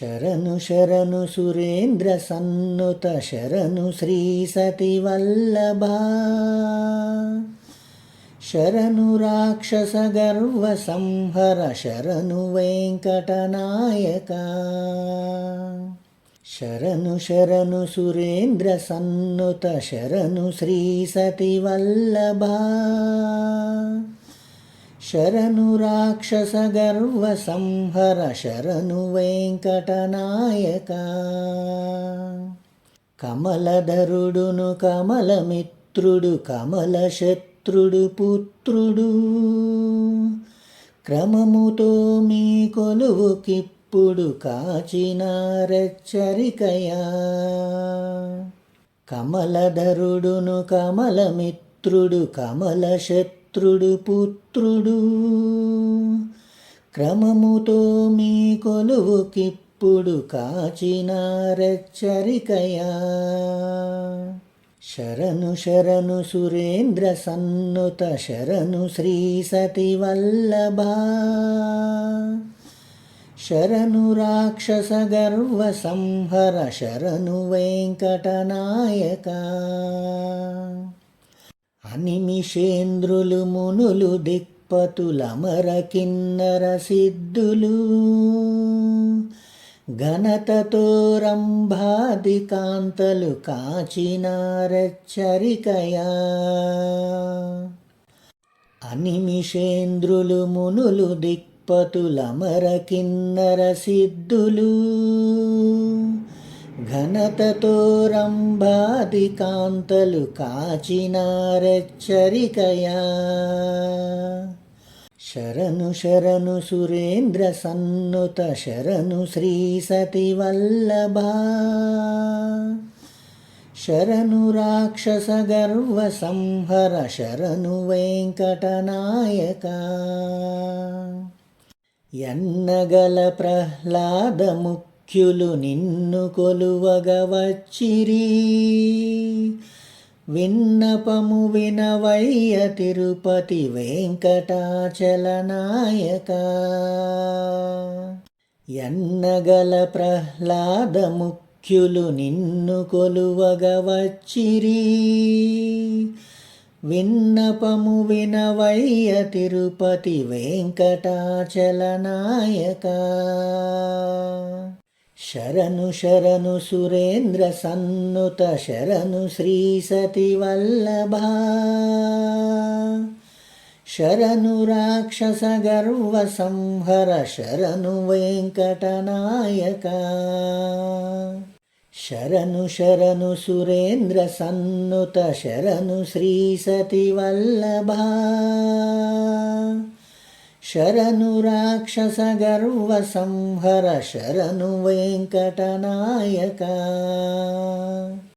శరణు శరణు సురేంద్ర సన్నుత శరణు శ్రీ సతి వల్లభా. శరణు రాక్షస గర్వ సంహర శరణు వెంకటనాయక. శరణు శరణు సురేంద్ర సన్నుత శరణు శ్రీ సతి వల్లభా. శరణు రాక్షస గర్వ సంహర శరణు వెంకటనాయక. కమలధరుడును కమలమిత్రుడు కమల శత్రుడు పుత్రుడు. క్రమముతో మీ కొలువు కిప్పుడు కాచినారెచ్చరికయా కమలధరుడును కమలమిత్రుడు కమల పుత్రుడు పుత్రుడు క్రమముతో మీ కొలువు కిప్పుడు కాచినారెచ్చరికయా శరణు శరణు సురేంద్ర సన్నుత శరణు శ్రీ సతి వల్లభా. శరణు రాక్షస గర్వ సంహర శరణు వెంకటనాయక. అనిమిషేంద్రులు మునులు దిక్పతులమర కిన్నర సిద్ధులు. ఘనతతో రంభాది కాంతలు కాచినారెచ్చరికయా అనిమిషేంద్రులు మునులు దిక్పతులమర కిన్నర సిద్ధులు. ఘనతతో రంభాది కాంతలు కాచినారెచ్చరికయా శరణు శరణు సురేంద్ర సన్నుత శరణు శ్రీ సతి వల్లభా శరణు రాక్షస గర్వ సంహర శరణు వెంకటనాయక. ఎన్నగల ప్రహ్లాద ముఖ్యులు నిన్ను కొలువగవచ్చిరి విన్నపము వినవయ్య తిరుపతి వెంకటాచలనాయక ఎన్నగల ప్రహ్లాద ముఖ్యులు నిన్ను కొలువగవచ్చిరి విన్నపము వినవయ్య తిరుపతి వెంకటాచలనాయక శరణు శరణు సురేంద్ర సన్నుత శరణు శ్రీ సతి వల్లభా. శరణు రాక్షస గర్వ సంహర శరణు వెంకటనాయక. శరణు శరణు సురేంద్ర సన్నుత శరణు శ్రీ సతి వల్లభా. శరణు రాక్షస గర్వ సంహర శరణు వెంకటనాయక.